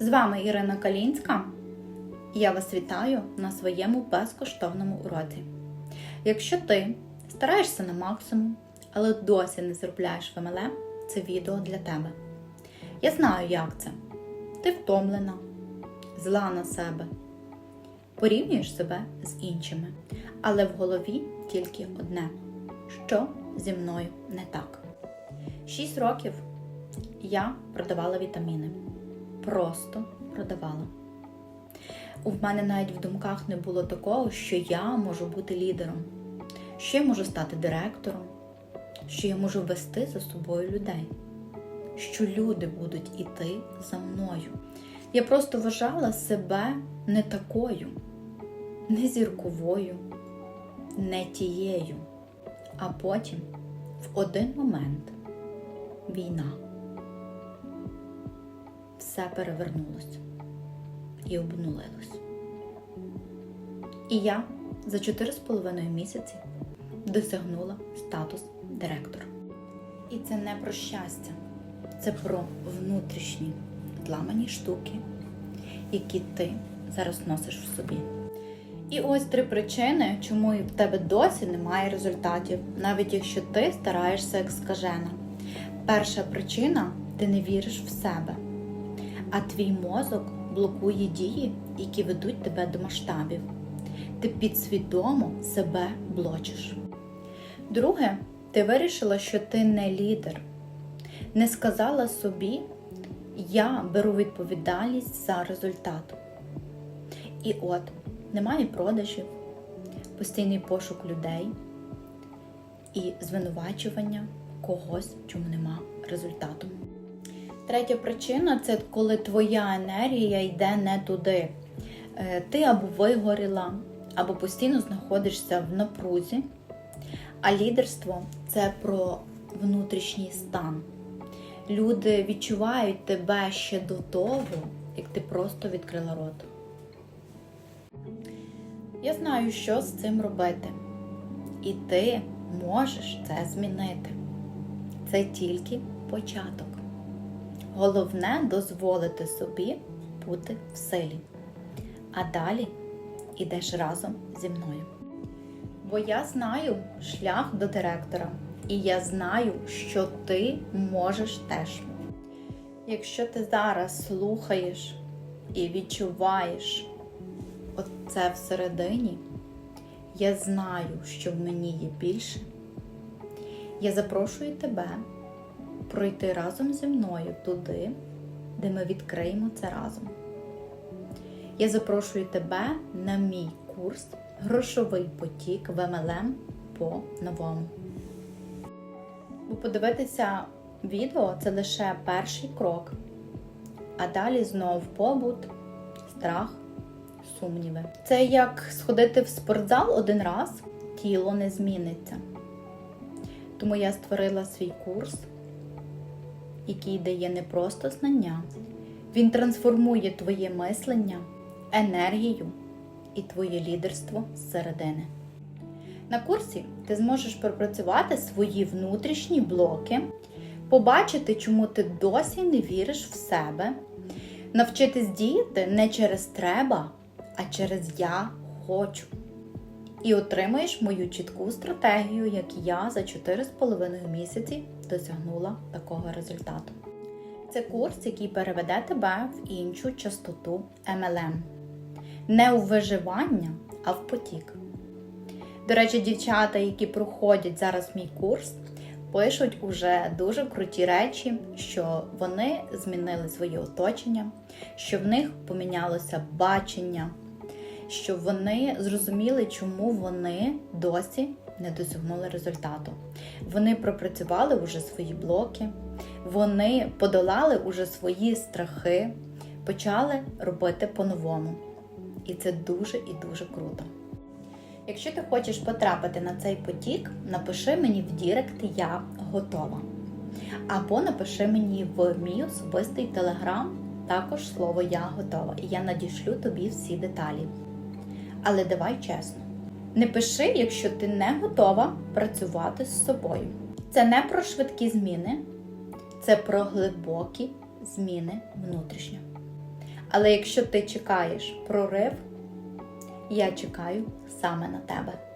З вами Ірина Калінська я вас вітаю на своєму безкоштовному уроці. Якщо ти стараєшся на максимум, але досі не заробляєш в MLM, це відео для тебе. Я знаю, як це. Ти втомлена, зла на себе, порівнюєш себе з іншими, але в голові тільки одне: що зі мною не так. Шість років я продавала вітаміни. Просто продавала. У мене навіть в думках не було такого, що я можу бути лідером, що я можу стати директором, що я можу вести за собою людей, що люди будуть іти за мною. Я просто вважала себе не такою, не зірковою, не тією. А потім в один момент війна. Все перевернулося і обнулилось. І я за 4,5 місяці досягнула статус директора. І це не про щастя, це про внутрішні зламані штуки, які ти зараз носиш в собі. І ось три причини, чому в тебе досі немає результатів, навіть якщо ти стараєшся як скажена. Перша причина ти не віриш в себе, а твій мозок блокує дії, які ведуть тебе до масштабів. Ти підсвідомо себе блочиш. Друге, ти вирішила, що ти не лідер. Не сказала собі, я беру відповідальність за результат. І от немає продажів, постійний пошук людей і звинувачування когось, чому нема результату. Третя причина це коли твоя енергія йде не туди. Е, Ти або вигоріла, або постійно знаходишся в напрузі. А лідерство це про внутрішній стан. Люди відчувають тебе ще до того, як ти просто відкрила рот. Я знаю, що з цим робити. І ти можеш це змінити. Це тільки початок. Головне дозволити собі бути в силі. А далі ідеш разом зі мною. Бо я знаю шлях до директора, і я знаю, що ти можеш теж. Якщо ти зараз слухаєш і відчуваєш оце всередині, я знаю, що в мені є більше. Я запрошую тебе пройти разом зі мною туди, де ми відкриємо це разом. Я запрошую тебе на мій курс Грошовий потік в MLM по новому. Бо подивитися відео це лише перший крок, а далі знов побут, страх, сумніви. Це як сходити в спортзал один раз, тіло не зміниться. Тому я створила свій курс який дає не просто знання, він трансформує твоє мислення, енергію і твоє лідерство зсередини. На курсі ти зможеш пропрацювати свої внутрішні блоки, побачити, чому ти досі не віриш в себе, навчитись діяти не через треба, а через я хочу. І отримаєш мою чітку стратегію, як я за 4,5 місяці досягнула такого результату. Це курс, який переведе тебе в іншу частоту MLM. Не у виживання, а в потік. До речі, дівчата, які проходять зараз мій курс, пишуть уже дуже круті речі, що вони змінили своє оточення, що в них помінялося бачення щоб вони зрозуміли, чому вони досі не досягнули результату. Вони пропрацювали вже свої блоки, вони подолали уже свої страхи, почали робити по-новому. І це дуже і дуже круто. Якщо ти хочеш потрапити на цей потік, напиши мені в Дірект Я готова. Або напиши мені в мій особистий телеграм також слово Я готова. І я надішлю тобі всі деталі. Але давай чесно. Не пиши, якщо ти не готова працювати з собою. Це не про швидкі зміни, це про глибокі зміни внутрішньо. Але якщо ти чекаєш прорив, я чекаю саме на тебе.